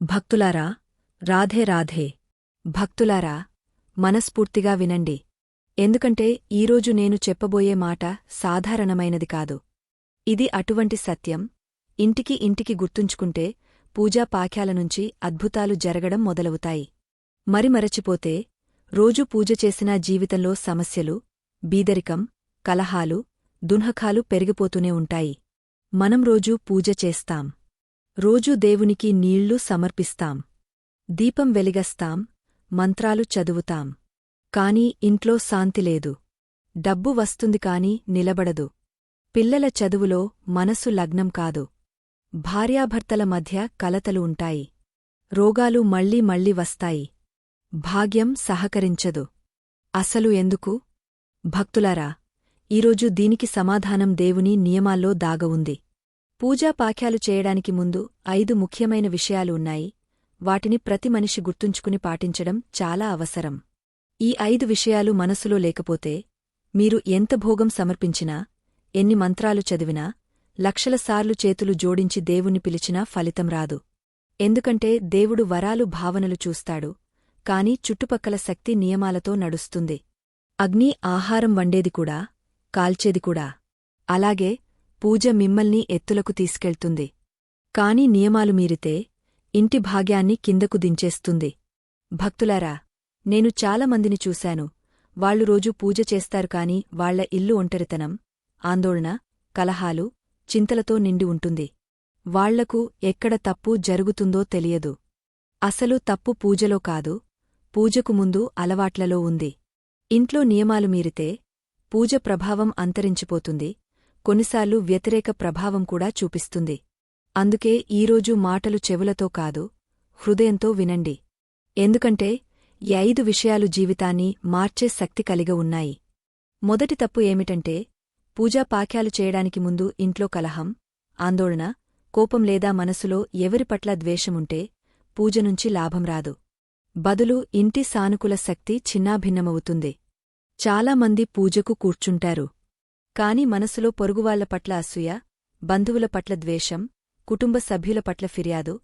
భక్తులారా రాధే రాధే. భక్తులారా మనస్ఫూర్తిగా వినండి. ఎందుకంటే ఈరోజు నేను చెప్పబోయే మాట సాధారణమైనది కాదు. ఇది అటువంటి సత్యం. ఇంటికి ఇంటికి గుర్తుంచుకుంటే పూజా పాఖ్యాల నుంచి అద్భుతాలు జరగడం మొదలవుతాయి. మరి మరచిపోతే రోజూ పూజ చేసినా జీవితంలో సమస్యలు బీదరికం కలహాలు దున్హకాలు పెరిగిపోతూనే ఉంటాయి. మనం రోజూ పూజ చేస్తాం. రోజూ దేవునికి నీళ్ళు సమర్పిస్తాం. దీపం వెలిగస్తాం మంత్రాలు చదువుతాం. కాని ఇంట్లో శాంతి లేదు. డబ్బు వస్తుంది కాని నిలబడదు. పిల్లల చదువులో మనసు లగ్నం కాదు. భార్యాభర్తల మధ్య కలతలు ఉంటాయి. రోగాలు మళ్ళీ మళ్ళీ వస్తాయి. భాగ్యం సహకరించదు. అసలు ఎందుకు? భక్తులారా ఈరోజు దీనికి సమాధానం దేవుని నియమాల్లో దాగ ఉంది. పూజా పాఖ్యాలు చేయడానికి ముందు ఐదు ముఖ్యమైన విషయాలు ఉన్నాయి. వాటిని ప్రతి మనిషి గుర్తుంచుకుని పాటించడం చాలా అవసరం. ఈ ఐదు విషయాలు మనసులో లేకపోతే మీరు ఎంత భోగం సమర్పించినా ఎన్ని మంత్రాలు చదివినా లక్షల సార్లు చేతులు జోడించి దేవుణ్ణి పిలిచినా ఫలితం రాదు. ఎందుకంటే దేవుడు వరాలు భావనలు చూస్తాడు కాని చుట్టుపక్కల శక్తి నియమాలతో నడుస్తుంది. అగ్ని ఆహారం వండేది కూడా కాల్చేది కూడా. అలాగే పూజ మిమ్మల్ని ఎత్తులకు తీసుకెళ్తుంది. కాని నియమాలు మీరితే ఇంటి భాగ్యాన్ని కిందకు దించేస్తుంది. భక్తులారా నేను చాలామందిని చూశాను. వాళ్ళు రోజూ పూజ చేస్తారు కాని వాళ్ళ ఇల్లు ఒంటరితనం ఆందోళన కలహాలు చింతలతో నిండి ఉంటుంది. వాళ్ళకు ఎక్కడ తప్పు జరుగుతుందో తెలియదు. అసలు తప్పు పూజలో కాదు పూజకు ముందు అలవాట్లలో ఉంది. ఇంట్లో నియమాలు మీరితే పూజ ప్రభావం అంతరించిపోతుంది కొన్నిసార్లు వ్యతిరేక ప్రభావం కూడా చూపిస్తుంది. అందుకే ఈరోజు మాటలు చెవులతో కాదు హృదయంతో వినండి. ఎందుకంటే ఈ ఐదు విషయాలు జీవితాన్ని మార్చే శక్తి కలిగ ఉన్నాయి. మొదటి తప్పు ఏమిటంటే పూజా పాఖ్యాలు చేయడానికి ముందు ఇంట్లో కలహం ఆందోళన కోపం లేదా మనసులో ఎవరిపట్ల ద్వేషముంటే పూజ నుంచి లాభం రాదు. బదులు ఇంటి సానుకూల శక్తి చిన్నాభిన్నమవుతుంది. చాలామంది పూజకు కూర్చుంటారు. కాని మనసులో పొరుగువాళ్ళ పట్ల అసూయ బంధువుల పట్ల ద్వేషం కుటుంబ సభ్యుల పట్ల ఫిర్యాదు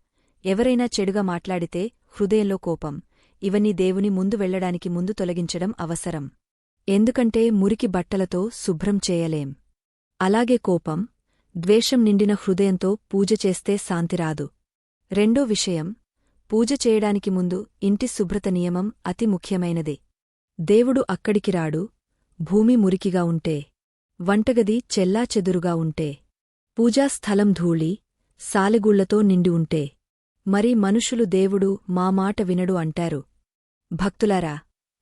ఎవరైనా చెడుగా మాట్లాడితే హృదయంలో కోపం ఇవన్నీ దేవుని ముందు వెళ్ళడానికి ముందు తొలగించడం అవసరం. ఎందుకంటే మురికి బట్టలతో శుభ్రం చేయలేం. అలాగే కోపం ద్వేషం నిండిన హృదయంతో పూజ చేస్తే శాంతిరాదు రెండో విషయం పూజ చేయడానికి ముందు ఇంటి శుభ్రత నియమం అతి ముఖ్యమైనది. దేవుడు అక్కడికి రాడు భూమి మురికిగా ఉంటే. వంటగది చెల్లాచెదురుగా ఉంటే పూజాస్థలం ధూళి సాలెగుళ్ళతో నిండి ఉంటే మరి మనుషులు దేవుడు మా మాట వినడు అంటారు. భక్తులారా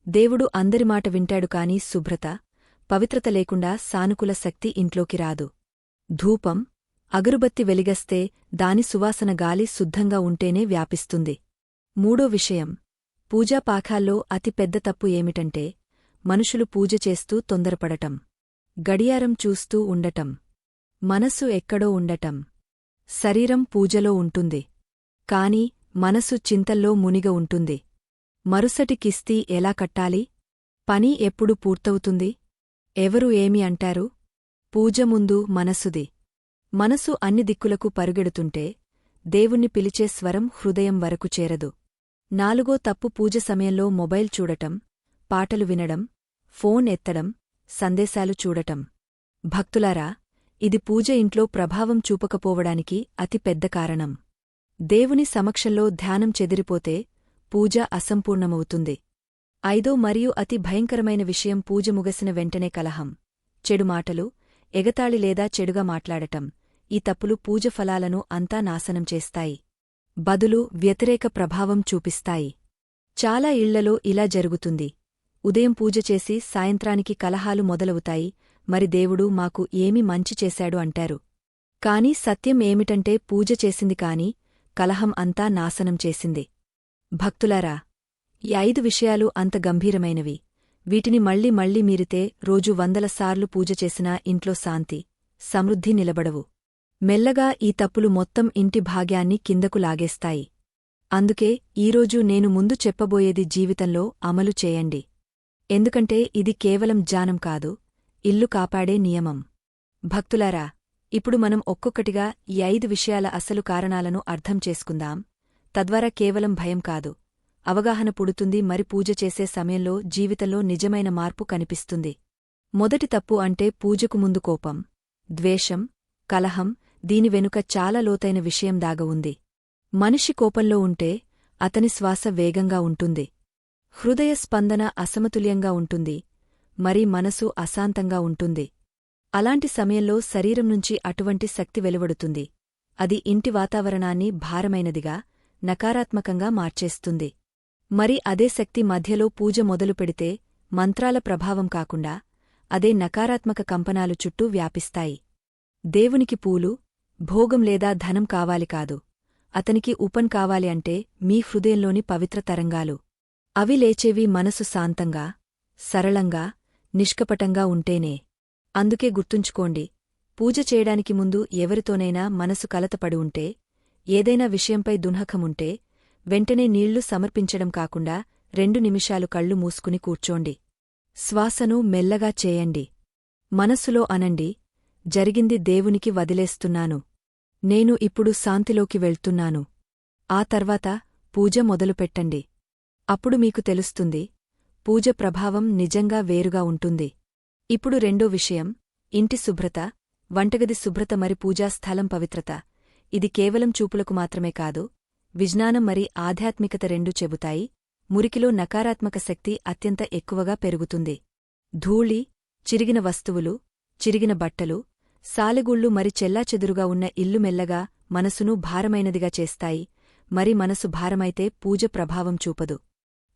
దేవుడు అందరి మాట వింటాడు కాని శుభ్రత పవిత్రత లేకుండా సానుకూల శక్తి ఇంట్లోకి రాదు. ధూపం అగరుబత్తి వెలిగస్తే దాని సువాసన గాలి శుద్ధంగా ఉంటేనే వ్యాపిస్తుంది. మూడో విషయం పూజాపాఖాల్లో అతి పెద్ద తప్పు ఏమిటంటే మనుషులు పూజ చేస్తూ తొందరపడటం. గడియారం చూస్తూ ఉండటం. మనసు ఎక్కడో ఉండటం. శరీరం పూజలో ఉంటుంది. కాని మనసు చింతల్లో మునిగ ఉంటుంది. మరుసటి కిస్తీ ఎలా కట్టాలి? పని ఎప్పుడు పూర్తవుతుంది? ఎవరు ఏమి అంటారు? పూజ ముందు మనసుది మనసు అన్ని దిక్కులకు పరుగెడుతుంటే దేవుణ్ణి పిలిచే స్వరం హృదయం వరకు చేరదు. నాలుగో తప్పు పూజ సమయంలో మొబైల్ చూడటం పాటలు వినడం ఫోన్ ఎత్తడం సందేశాలు చూడటం. భక్తులారా ఇది పూజ ఇంట్లో ప్రభావం చూపకపోవడానికి అతి పెద్ద కారణం. దేవుని సమక్షంలో ధ్యానం చెదిరిపోతే పూజ అసంపూర్ణమవుతుంది. ఐదో మరియు అతి భయంకరమైన విషయం పూజ ముగసిన వెంటనే కలహం. చెడు మాటలు ఎగతాళి లేదా చెడుగా మాట్లాడటం ఈ తప్పులు పూజ ఫలాలను అంతా నాశనం చేస్తాయి. బదులు వ్యతిరేక ప్రభావం చూపిస్తాయి. చాలా ఇళ్ళలో ఇలా జరుగుతుంది. ఉదయం పూజ చేసి సాయంత్రానికి కలహాలు మొదలవుతాయి. మరి దేవుడు మాకు ఏమి మంచి చేశాడు అంటారు. కాని సత్యం ఏమిటంటే పూజ చేసింది కాని కలహం అంతా నాశనం చేసింది. భక్తులారా ఈ ఐదు విషయాలు అంత గంభీరమైనవి. వీటిని మళ్ళీ మళ్ళీ మీరితే రోజు వందల సార్లు పూజ చేసినా ఇంట్లో శాంతి సమృద్ధి నిలబడవు. మెల్లగా ఈ తప్పులు మొత్తం ఇంటి భాగ్యాన్ని కిందకు లాగేస్తాయి. అందుకే ఈరోజు నేను ముందు చెప్పబోయేది జీవితంలో అమలు చేయండి. ఎందుకంటే ఇది కేవలం జానం కాదు ఇల్లు కాపాడే నియమం. భక్తులారా ఇప్పుడు మనం ఒక్కొక్కటిగా ఈ ఐదు విషయాల అసలు కారణాలను అర్థం చేసుకుందాం. తద్వారా కేవలం భయం కాదు అవగాహన పుడుతుంది మరి పూజ చేసే సమయంలో జీవితంలో నిజమైన మార్పు కనిపిస్తుంది. మొదటి తప్పు అంటే పూజకు ముందు కోపం ద్వేషం కలహం దీని వెనుక చాలా లోతైన విషయం దాగ ఉంది. మనిషి కోపంలో ఉంటే అతని శ్వాస వేగంగా ఉంటుంది. హృదయ స్పందన అసమతుల్యంగా ఉంటుంది. మరి మనసు అశాంతంగా ఉంటుంది. అలాంటి సమయంలో శరీరం నుంచి అటువంటి శక్తి వెలువడుతుంది. అది ఇంటి వాతావరణాన్ని భారమైనదిగా నకారాత్మకంగా మార్చేస్తుంది. మరి అదే శక్తి మధ్యలో పూజ మొదలు పెడితే మంత్రాల ప్రభావం కాకుండా అదే నకారాత్మక కంపనాలు చుట్టూ వ్యాపిస్తాయి. దేవునికి పూలు భోగం లేదా ధనం కావాలి కాదు. అతనికి ఉపన్ కావాలి అంటే మీ హృదయంలోని పవిత్ర తరంగాలు. అవి లేచేవి మనసు శాంతంగా సరళంగా నిష్కపటంగా ఉంటేనే. అందుకే గుర్తుంచుకోండి పూజ చేయడానికి ముందు ఎవరితోనైనా మనసు కలతపడి ఉంటే ఏదైనా విషయంపై దున్హకముంటే వెంటనే నీళ్ళు సమర్పించడం కాకుండా రెండు నిమిషాలు కళ్ళు మూసుకుని కూర్చోండి. శ్వాసను మెల్లగా చేయండి. మనస్సులో అనండి జరిగింది దేవునికి వదిలేస్తున్నాను. నేను ఇప్పుడు శాంతిలోకి వెళ్తున్నాను. ఆ తర్వాత పూజ మొదలుపెట్టండి. అప్పుడు మీకు తెలుస్తుంది పూజ ప్రభావం నిజంగా వేరుగా ఉంటుంది. ఇప్పుడు రెండో విషయం ఇంటి శుభ్రత వంటగది శుభ్రత మరి పూజాస్థలం పవిత్రత. ఇది కేవలం చూపులకు మాత్రమే కాదు విజ్ఞానం మరి ఆధ్యాత్మికత రెండూ చెబుతాయి మురికిలో నకారాత్మక శక్తి అత్యంత ఎక్కువగా పెరుగుతుంది. ధూళి చిరిగిన వస్తువులు చిరిగిన బట్టలు సాలెగుళ్ళు మరి చెల్లాచెదురుగా ఉన్న ఇల్లు మెల్లగా మనసును భారమైనదిగా చేస్తాయి మరి మనసు భారమైతే పూజ ప్రభావం చూపదు.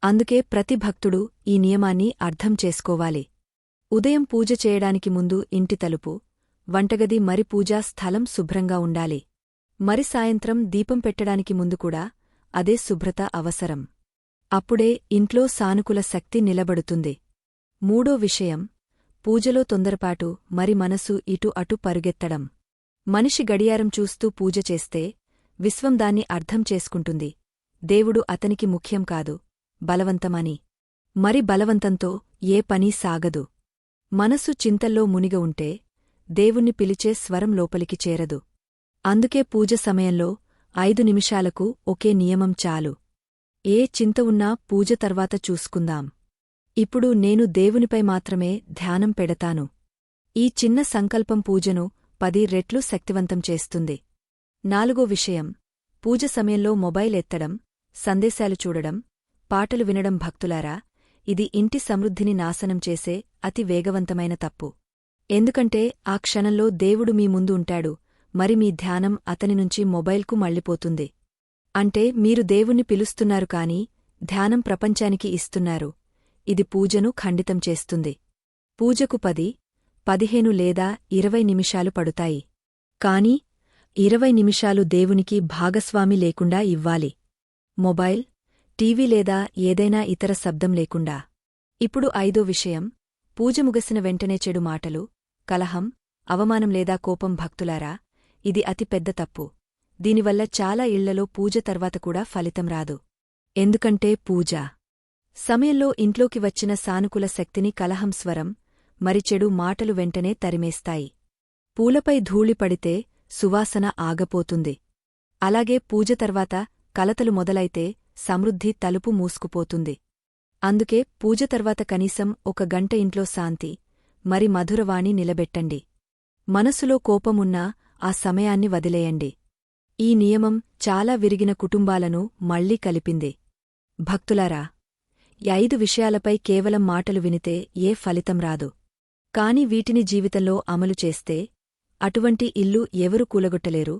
అందుకే ప్రతి భక్తుడు ఈ నియమాన్ని అర్థం చేసుకోవాలి. ఉదయం పూజ చేయడానికి ముందు ఇంటి తలుపు వంటగది మరి పూజా స్థలం శుభ్రంగా ఉండాలి. మరి సాయంత్రం దీపం పెట్టడానికి ముందు కూడా అదే శుభ్రత అవసరం. అప్పుడే ఇంట్లో సానుకూల శక్తి నిలబడుతుంది. మూడో విషయం పూజలో తొందరపాటు మరి మనసు ఇటు అటు పరుగెత్తడం. మనిషి గడియారం చూస్తూ పూజ చేస్తే విశ్వం దాన్ని అర్థం చేసుకుంటుంది. దేవుడు అతనికి ముఖ్యం కాదు. బలవంతమని. మరి బలవంతంతో ఏ పనీ సాగదు. మనసు చింతల్లో మునిగ ఉంటే దేవుణ్ణి పిలిచే స్వరం లోపలికి చేరదు. అందుకే పూజ సమయంలో ఐదు నిమిషాలకు ఒకే నియమం చాలు. ఏ చింత ఉన్నా పూజ తర్వాత చూసుకుందాం. ఇప్పుడు నేను దేవునిపై మాత్రమే ధ్యానం పెడతాను. ఈ చిన్న సంకల్పం పూజను పది రెట్లు శక్తివంతం చేస్తుంది. నాలుగో విషయం. పూజ సమయంలో మొబైల్ ఎత్తడం సందేశాలు చూడడం పాటలు వినడం భక్తులారా ఇది ఇంటి సమృద్ధిని నాశనం చేసే అతి వేగవంతమైన తప్పు. ఎందుకంటే ఆ క్షణంలో దేవుడు మీ ముందు ఉంటాడు మరి మీ ధ్యానం అతని నుంచి మొబైల్కు మళ్ళిపోతుంది. అంటే మీరు దేవుణ్ణి పిలుస్తున్నారు కాని ధ్యానం ప్రపంచానికి ఇస్తున్నారు. ఇది పూజను ఖండితం చేస్తుంది. పూజకు పది పదిహేను లేదా ఇరవై నిమిషాలు పడుతాయి. కాని ఇరవై నిమిషాలు దేవునికి భాగస్వామి లేకుండా ఇవ్వాలి. మొబైల్ టీవీ లేదా ఏదైనా ఇతర శబ్దం లేకుండా. ఇప్పుడు ఐదో విషయం పూజ ముగసిన వెంటనే చెడు మాటలు కలహం అవమానం లేదా కోపం భక్తులారా ఇది అతి పెద్ద తప్పు. దీనివల్ల చాలా ఇళ్ళలో పూజ తర్వాత కూడా ఫలితం రాదు. ఎందుకంటే పూజ. సమయంలో ఇంట్లోకి వచ్చిన సానుకూల శక్తిని కలహం స్వరం మరి చెడు మాటలు వెంటనే తరిమేస్తాయి. పూలపై ధూళి పడితే సువాసన ఆగపోతుంది. అలాగే పూజ తర్వాత కలతలు మొదలైతే సమృద్ధి తలుపు మూసుకుపోతుంది. అందుకే పూజ తర్వాత కనీసం ఒక గంట ఇంట్లో శాంతి మరి మధురవాణి నిలబెట్టండి. మనసులో కోపమున్నా ఆ సమయాన్ని వదిలేయండి. ఈ నియమం చాలా విరిగిన కుటుంబాలను మళ్ళీ కలిపింది. భక్తులారా ఈ ఐదు విషయాలపై కేవలం మాటలు వినితే ఏ ఫలితం రాదు. కాని వీటిని జీవితంలో అమలు చేస్తే అటువంటి ఇల్లు ఎవరు కూలగొట్టలేరు.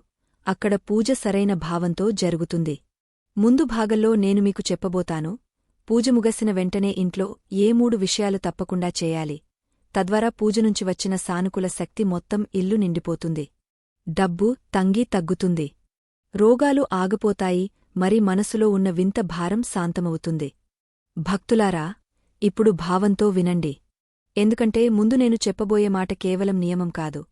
అక్కడ పూజ సరైన భావంతో జరుగుతుంది. ముందు భాగంలో నేను మీకు చెప్పబోతాను. పూజ ముగసిన వెంటనే ఇంట్లో ఏ మూడు విషయాలు తప్పకుండా చేయాలి. తద్వారా పూజ నుంచి వచ్చిన సానుకూల శక్తి మొత్తం ఇల్లు నిండిపోతుంది. డబ్బు తంగి తగ్గుతుంది. రోగాలు ఆగిపోతాయి మరి మనసులో ఉన్న వింత భారం శాంతమవుతుంది. భక్తులారా ఇప్పుడు భావంతో వినండి. ఎందుకంటే ముందు నేను చెప్పబోయే మాట కేవలం నియమం కాదు.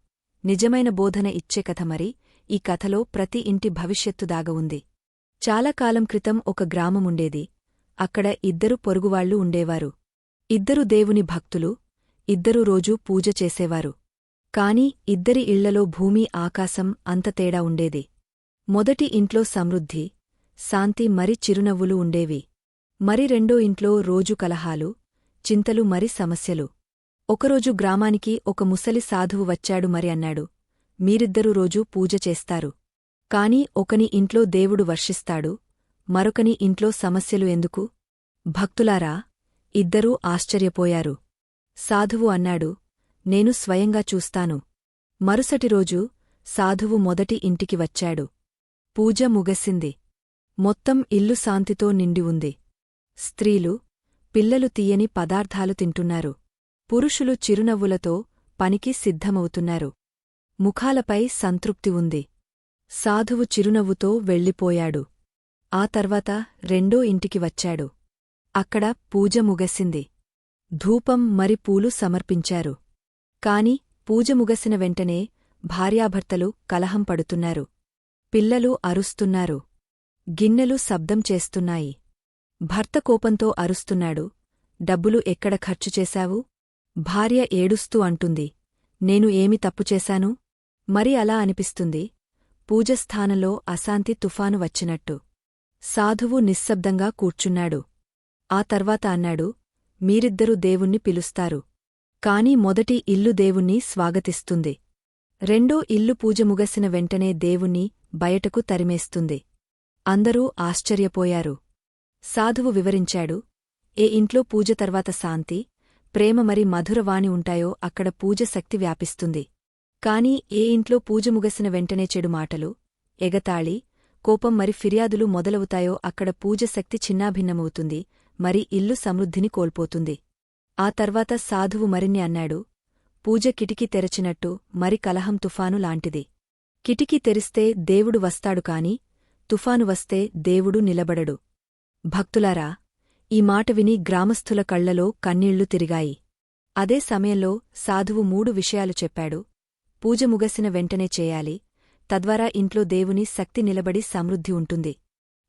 నిజమైన బోధన ఇచ్చే కథ మరి. ఈ కథలో ప్రతి ఇంటి భవిష్యత్తు దాగ ఉంది. చాలా కాలం క్రితం ఒక గ్రామముండేది. అక్కడ ఇద్దరు పొరుగువాళ్ళు ఉండేవారు. ఇద్దరు దేవుని భక్తులు ఇద్దరు రోజూ పూజ చేసేవారు. కాని ఇద్దరి ఇళ్ళలో భూమి ఆకాశం అంత తేడా ఉండేది. మొదటి ఇంట్లో సమృద్ధి శాంతి మరి చిరునవ్వులు ఉండేవి. మరి రెండో ఇంట్లో రోజు కలహాలు చింతలు మరి సమస్యలు. ఒకరోజు గ్రామానికి ఒక ముసలి సాధువు వచ్చాడు మరి అన్నాడు మీరిద్దరూ రోజూ పూజ చేస్తారు. కాని ఒకని ఇంట్లో దేవుడు వర్షిస్తాడు మరొకని ఇంట్లో సమస్యలు ఎందుకు? భక్తులారా ఇద్దరూ ఆశ్చర్యపోయారు. సాధువు అన్నాడు నేను స్వయంగా చూస్తాను. మరుసటి రోజు సాధువు మొదటి ఇంటికి వచ్చాడు. పూజ ముగసింది. మొత్తం ఇల్లు శాంతితో నిండి ఉంది. స్త్రీలు పిల్లలు తీయని పదార్థాలు తింటున్నారు. పురుషులు చిరునవ్వులతో పనికి సిద్ధమవుతున్నారు. ముఖాలపై సంతృప్తి ఉంది. సాధువు చిరునవ్వుతో వెళ్ళిపోయాడు. ఆ తర్వాత రెండో ఇంటికి వచ్చాడు. అక్కడ పూజ ముగసింది. ధూపం మరి పూలు సమర్పించారు. కాని పూజ ముగసిన వెంటనే భార్యాభర్తలు కలహం పడుతున్నారు. పిల్లలు అరుస్తున్నారు. గిన్నెలు శబ్దం చేస్తున్నాయి. భర్త కోపంతో అరుస్తున్నాడు. డబ్బులు ఎక్కడ ఖర్చు చేశావు? భార్య ఏడుస్తూ అంటుంది. నేను ఏమి తప్పు చేశాను? మరి అలా అనిపిస్తుంది. పూజస్థానంలో అశాంతి తుఫాను వచ్చినట్టు. సాధువు నిశ్శబ్దంగా కూర్చున్నాడు. ఆ తర్వాత అన్నాడు మీరిద్దరూ దేవుణ్ణి పిలుస్తారు. కాని మొదటి ఇల్లు దేవుణ్ణి స్వాగతిస్తుంది. రెండో ఇల్లు పూజ ముగసిన వెంటనే దేవుణ్ణి బయటకు తరిమేస్తుంది. అందరూ ఆశ్చర్యపోయారు. సాధువు వివరించాడు ఏ ఇంట్లో పూజ తర్వాత శాంతి ప్రేమ మరి మధురవాణి ఉంటాయో అక్కడ పూజ శక్తి వ్యాపిస్తుంది. కాని ఏ ఇంట్లో పూజ ముగసిన వెంటనే చెడు మాటలు ఎగతాళి కోపం మరి ఫిర్యాదులు మొదలవుతాయో అక్కడ పూజ శక్తి చిన్నాభిన్నమవుతుంది మరి ఇల్లు సమృద్ధిని కోల్పోతుంది. ఆ తర్వాత సాధువు మరిన్ని అన్నాడు పూజ కిటికీ తెరచినట్టు మరి కలహం తుఫాను లాంటిది. కిటికీ తెరిస్తే దేవుడు వస్తాడు కాని తుఫాను వస్తే దేవుడు నిలబడడు. భక్తులారా ఈ మాట విని గ్రామస్థుల కళ్ళలో కన్నీళ్ళు తిరిగాయి. అదే సమయంలో సాధువు మూడు విషయాలు చెప్పాడు. పూజ ముగసిన వెంటనే చేయాలి. తద్వారా ఇంట్లో దేవుని శక్తి నిలబడి సమృద్ధి ఉంటుంది.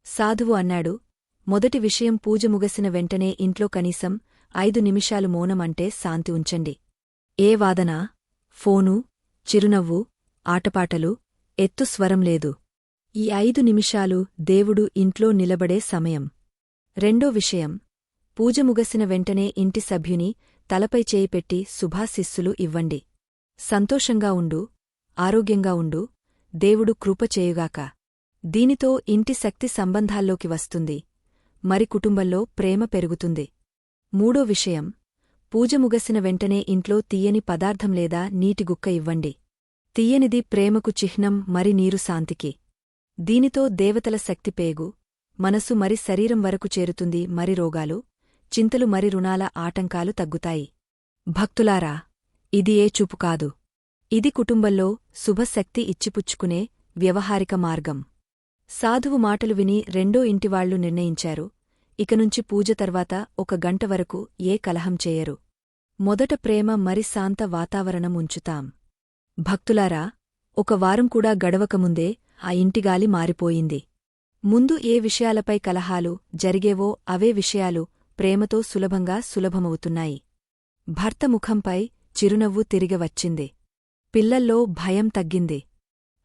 సాధువు అన్నాడు. మొదటి విషయం పూజ ముగసిన వెంటనే ఇంట్లో కనీసం ఐదు నిమిషాలు మౌనమంటే శాంతి ఉంచండి. ఏ వాదన? ఫోను? చిరునవ్వు? ఆటపాటలు? ఎత్తు స్వరం లేదు. ఈ ఐదు నిమిషాలు దేవుడు ఇంట్లో నిలబడే సమయం. రెండో విషయం. పూజ ముగసిన వెంటనే ఇంటి సభ్యుని తలపై చేయిపెట్టి శుభాశిస్సులు ఇవ్వండి. సంతోషంగా ఉండు ఆరోగ్యంగా ఉండు దేవుడు కృప చేయుగాక. దీనితో ఇంటి శక్తి సంబంధాల్లోకి వస్తుంది మరి కుటుంబంలో ప్రేమ పెరుగుతుంది. మూడో విషయం పూజ ముగసిన వెంటనే ఇంట్లో తీయని పదార్థం లేదా నీటిగుక్క ఇవ్వండి. తీయనిది ప్రేమకు చిహ్నం మరి నీరు శాంతికి. దీనితో దేవతల శక్తి పేగు మనసు మరి శరీరం వరకు చేరుతుంది మరి రోగాలు చింతలు మరి రుణాల ఆటంకాలు తగ్గుతాయి. భక్తులారా ఇది ఏ చూపు కాదు. ఇది కుటుంబంలో శుభశక్తి ఇచ్చిపుచ్చుకునే వ్యవహారిక మార్గం. సాధువు మాటలు విని రెండో ఇంటివాళ్ళు నిర్ణయించారు. ఇకనుంచి పూజ తర్వాత ఒక గంట వరకు ఏ కలహం చేయరు. మొదట ప్రేమ మరి శాంత వాతావరణం ఉంచుతాం. భక్తులారా ఒక వారం కూడా గడవకముందే ఆ ఇంటిగాలి మారిపోయింది. ముందు ఏ విషయాలపై కలహాలు జరిగేవో అవే విషయాలు ప్రేమతో సులభంగా సులభమవుతున్నాయి. భర్త ముఖంపై చిరునవ్వు తిరిగవచ్చింది. పిల్లల్లో భయం తగ్గింది.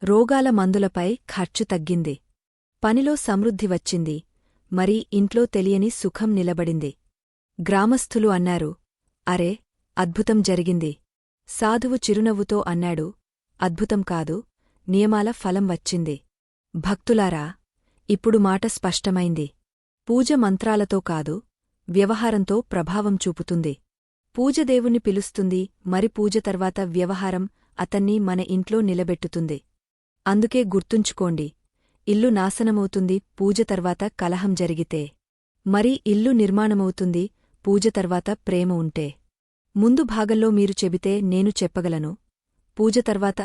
రోగాల మందులపై ఖర్చు తగ్గింది. పనిలో సమృద్ధి వచ్చింది. మరి ఇంట్లో తెలియని సుఖం నిలబడింది. గ్రామస్థులు అన్నారు అరే అద్భుతం జరిగింది. సాధువు చిరునవ్వుతో అన్నాడు అద్భుతం కాదు నియమాల ఫలం వచ్చింది. భక్తులారా ఇప్పుడు మాట స్పష్టమైంది. పూజ మంత్రాలతో కాదు వ్యవహారంతో ప్రభావం చూపుతుంది. పూజ పిలుస్తుంది మరి పూజ తర్వాత వ్యవహారం అతన్ని మన ఇంట్లో నిలబెట్టుతుంది. అందుకే గుర్తుంచుకోండి ఇల్లు నాశనమవుతుంది పూజ తర్వాత కలహం జరిగితే. మరి ఇల్లు నిర్మాణమవుతుంది పూజ తర్వాత ప్రేమ ఉంటే. ముందు భాగంలో మీరు చెబితే నేను చెప్పగలను. పూజ తర్వాత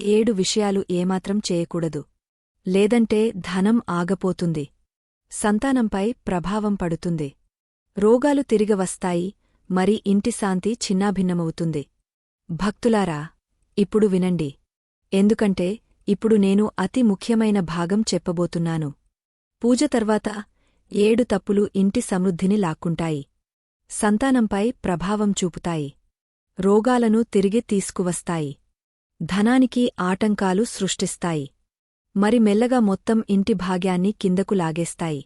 ఏడు విషయాలు ఏమాత్రం చేయకూడదు. లేదంటే ధనం ఆగపోతుంది. సంతానంపై ప్రభావం పడుతుంది. రోగాలు తిరిగ వస్తాయి మరి ఇంటి శాంతి చిన్నాభిన్నమవుతుంది. భక్తులారా ఇప్పుడు వినండి. ఎందుకంటే ఇప్పుడు నేను అతి ముఖ్యమైన భాగం చెప్పబోతున్నాను. పూజ తర్వాత ఏడు తప్పులు ఇంటి సమృద్ధిని లాక్కుంటాయి. సంతానంపై ప్రభావం చూపుతాయి. రోగాలను తిరిగి తీసుకువస్తాయి. ధనానికి ఆటంకాలు సృష్టిస్తాయి. మరి మెల్లగా మొత్తం ఇంటి భాగ్యాన్ని కిందకు లాగేస్తాయి.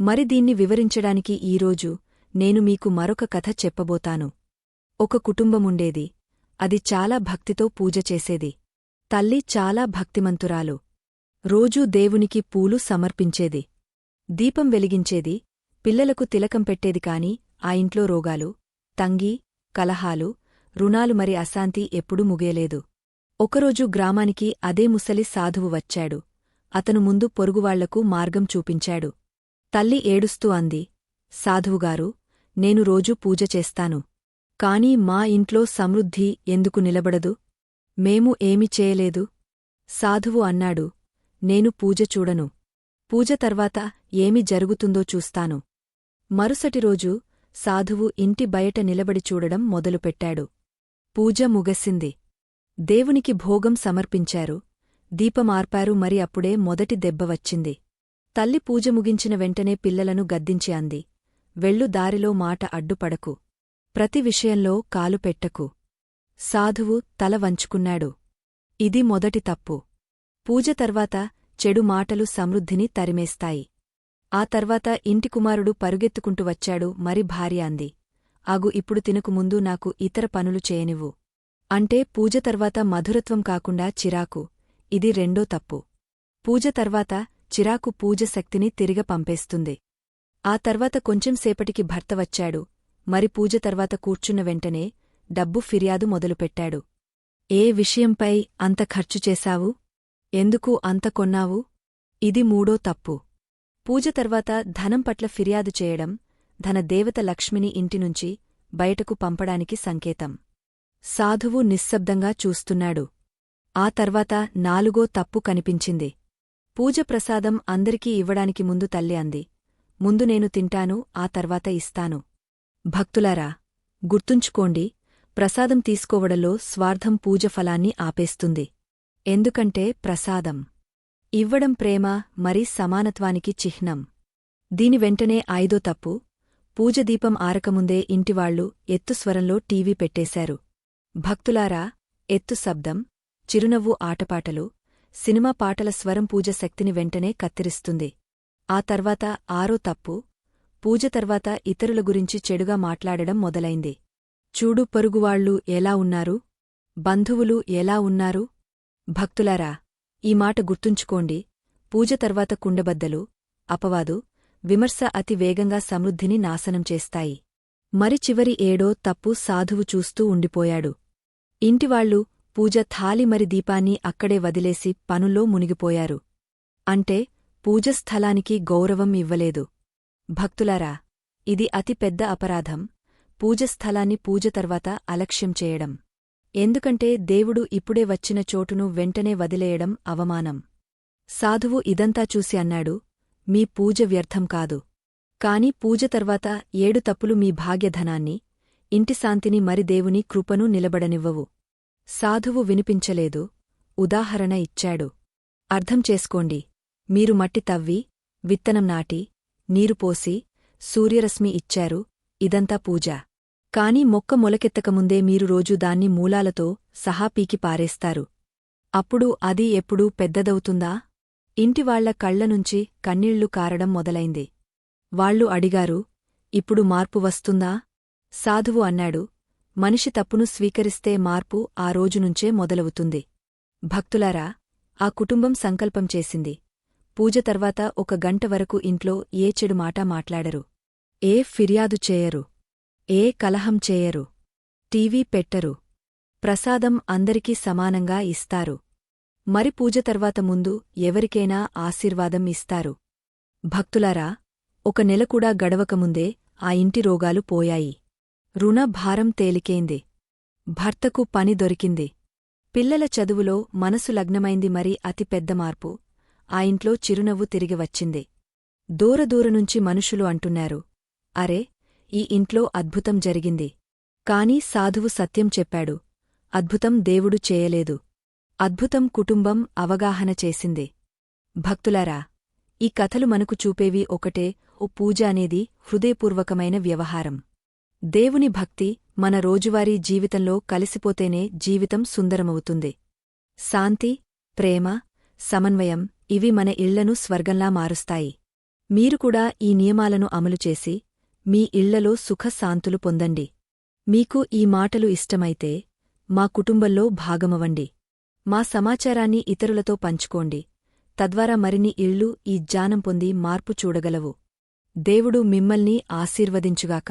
మరి దీన్ని వివరించడానికి ఈరోజు నేను మీకు మరొక కథ చెప్పబోతాను. ఒక కుటుంబముండేది. అది చాలా భక్తితో పూజ చేసేది. తల్లి చాలా భక్తిమంతురాలు. రోజూ దేవునికి పూలు సమర్పించేది. దీపం వెలిగించేది. పిల్లలకు తిలకం పెట్టేది కాని ఆ ఇంట్లో రోగాలు తంగి కలహాలు రుణాలు మరి అశాంతి ఎప్పుడూ ముగేలేదు ఒకరోజు గ్రామానికి అదే ముసలి సాధువు వచ్చాడు. అతను ముందు పొరుగువాళ్ళకు మార్గం చూపించాడు. తల్లి ఏడుస్తూ అంది సాధువుగారు నేను రోజూ పూజ చేస్తాను. కాని మా ఇంట్లో సమృద్ధి ఎందుకు నిలబడదు? మేము ఏమి చేయలేదు? సాధువు అన్నాడు. నేను పూజ చూడను. పూజ తర్వాత ఏమి జరుగుతుందో చూస్తాను. మరుసటి రోజు సాధువు ఇంటి బయట నిలబడి చూడడం మొదలుపెట్టాడు. పూజ ముగసింది. దేవునికి భోగం సమర్పించారు. దీపమార్పారు మరి అప్పుడే మొదటి దెబ్బ వచ్చింది. తల్లి పూజ ముగించిన వెంటనే పిల్లలను గద్దించి అంది. వెళ్ళు దారిలో మాట అడ్డుపడకు. ప్రతి విషయంలో కాలు పెట్టకు. సాధువు తల వంచుకున్నాడు. ఇది మొదటి తప్పు. పూజ తర్వాత చెడు మాటలు సమృద్ధిని తరిమేస్తాయి. ఆ తర్వాత ఇంటి కుమారుడు పరుగెత్తుకుంటూ వచ్చాడు మరి భార్య అంది. ఆగు ఇప్పుడు తినకు ముందు నాకు ఇతర పనులు చేయనివ్వు. అంటే పూజ తర్వాత మధురత్వం కాకుండా చిరాకు. ఇది రెండో తప్పు. పూజ తర్వాత చిరాకు పూజ శక్తిని తిరిగ పంపేస్తుంది. ఆ తర్వాత కొంచెంసేపటికి భర్త వచ్చాడు. మరి పూజ తర్వాత కూర్చున్న వెంటనే డబ్బు ఫిర్యాదు మొదలుపెట్టాడు. ఏ విషయంపై అంత ఖర్చు చేశావు? ఎందుకు అంత కొన్నావు? ఇది మూడో తప్పు. పూజ తర్వాత ధనం పట్ల ఫిర్యాదు చేయడం ధన దేవత లక్ష్మిని ఇంటినుంచి బయటకు పంపడానికి సంకేతం. సాధువు నిశ్శబ్దంగా చూస్తున్నాడు. ఆ తర్వాత నాలుగో తప్పు కనిపించింది. పూజ ప్రసాదం అందరికీ ఇవ్వడానికి ముందు తల్లి అంది. ముందు నేను తింటాను ఆ తర్వాత ఇస్తాను. భక్తులారా గుర్తుంచుకోండి ప్రసాదం తీసుకోవడంలో స్వార్థం పూజ ఫలాన్ని ఆపేస్తుంది. ఎందుకంటే ప్రసాదం ఇవ్వడం ప్రేమ మరి సమానత్వానికి చిహ్నం. దీని వెంటనే ఐదో తప్పు పూజదీపం ఆరకముందే ఇంటివాళ్ళు ఎత్తుస్వరంలో టీవీ పెట్టేశారు. భక్తులారా ఎత్తు శబ్దం చిరునవ్వు ఆటపాటలు సినిమా పాటల స్వరం పూజ శక్తిని వెంటనే కత్తిరిస్తుంది. ఆ తర్వాత ఆరో తప్పు పూజ తర్వాత ఇతరుల గురించి చెడుగా మాట్లాడడం మొదలైంది. చూడు పరుగువాళ్ళు ఎలా ఉన్నారు? బంధువులు ఎలా ఉన్నారు? భక్తులారా ఈ మాట గుర్తుంచుకోండి. పూజ తర్వాత కుండబద్దలు అపవాదు విమర్శ అతి వేగంగా సమృద్ధిని నాశనం చేస్తాయి. మరి చివరి ఏడో తప్పు సాధువు చూస్తూ ఉండిపోయాడు. ఇంటివాళ్ళు పూజ థాలి మరి దీపాన్ని అక్కడే వదిలేసి పనుల్లో మునిగిపోయారు. అంటే పూజస్థలానికి గౌరవం ఇవ్వలేదు. భక్తులారా ఇది అతి పెద్ద అపరాధం. పూజస్థలాన్ని పూజ తర్వాత అలక్ష్యం చేయడం. ఎందుకంటే దేవుడు ఇప్పుడే వచ్చిన చోటును వెంటనే వదిలేయడం అవమానం. సాధువు ఇదంతా చూసి అన్నాడు మీ పూజ వ్యర్థం కాదు. కాని పూజ తర్వాత ఏడు తప్పులు మీ భాగ్యధనాన్ని ఇంటి శాంతిని మరి దేవుని కృపను నిలబడనివ్వవు. సాధువు వినిపించలేదు. ఉదాహరణ ఇచ్చాడు. అర్థం చేసుకోండి. మీరు మట్టి తవ్వి విత్తనం నాటి నీరు పోసి సూర్యరశ్మి ఇచ్చారు ఇదంతా పూజ. కాని మొక్క మొలకెత్తకముందే మీరు రోజు దాన్ని మూలాలతో సహా పీకి పారేస్తారు. అప్పుడు అది ఎప్పుడూ పెద్దదవుతుందా? ఇంటివాళ్ళ కళ్ళనుంచి కన్నీళ్ళు కారడం మొదలైంది. వాళ్ళు అడిగారు ఇప్పుడు మార్పు వస్తుందా? సాధువు అన్నాడు మనిషి తప్పును స్వీకరిస్తే మార్పు ఆ రోజునుంచే మొదలవుతుంది. భక్తులారా ఆ కుటుంబం సంకల్పం చేసింది. పూజ తర్వాత ఒక గంట వరకు ఇంట్లో ఏ చెడు మాట మాట్లాడరు. ఏ ఫిర్యాదు చేయరు. ఏ కలహం చేయరు. టీవీ పెట్టరు. ప్రసాదం అందరికీ సమానంగా ఇస్తారు. మరి పూజ తర్వాత ముందు ఎవరికైనా ఆశీర్వాదం ఇస్తారు. భక్తులారా ఒక నెల కూడా గడవకముందే ఆ ఇంటి రోగాలు పోయాయి. రుణ భారం తేలికేంది. భర్తకు పని దొరికింది. పిల్లల చదువులో మనసు లగ్నమైంది మరి అతి పెద్ద మార్పు. ఆ ఇంట్లో చిరునవ్వు తిరిగి వచ్చింది. దూరదూరనుంచి మనుషులు అంటున్నారు. అరే ఈ ఇంట్లో అద్భుతం జరిగింది. కాని సాధువు సత్యం చెప్పాడు. అద్భుతం దేవుడు చేయలేదు. అద్భుతం కుటుంబం అవగాహన చేసింది. భక్తులారా ఈ కథలు మనకు చూపేవి ఒకటే ఓ పూజ అనేది హృదయపూర్వకమైన వ్యవహారం. దేవుని భక్తి మన రోజువారీ జీవితంలో కలిసిపోతేనే జీవితం సుందరమవుతుంది. శాంతి ప్రేమ సమన్వయం ఇవి మన ఇళ్ళను స్వర్గంలా మారుస్తాయి. మీరు కూడా ఈ నియమాలను అమలుచేసి మీ ఇళ్ళలో సుఖశాంతులు పొందండి. మీకు ఈ మాటలు ఇష్టమైతే మా కుటుంబంలో భాగమవండి మా సమాచారాన్ని ఇతరులతో పంచుకోండి. తద్వారా మరిన్ని ఇళ్ళు ఈ జ్ఞానం పొంది మార్పు చూడగలవు. దేవుడు మిమ్మల్ని ఆశీర్వదించుగాక.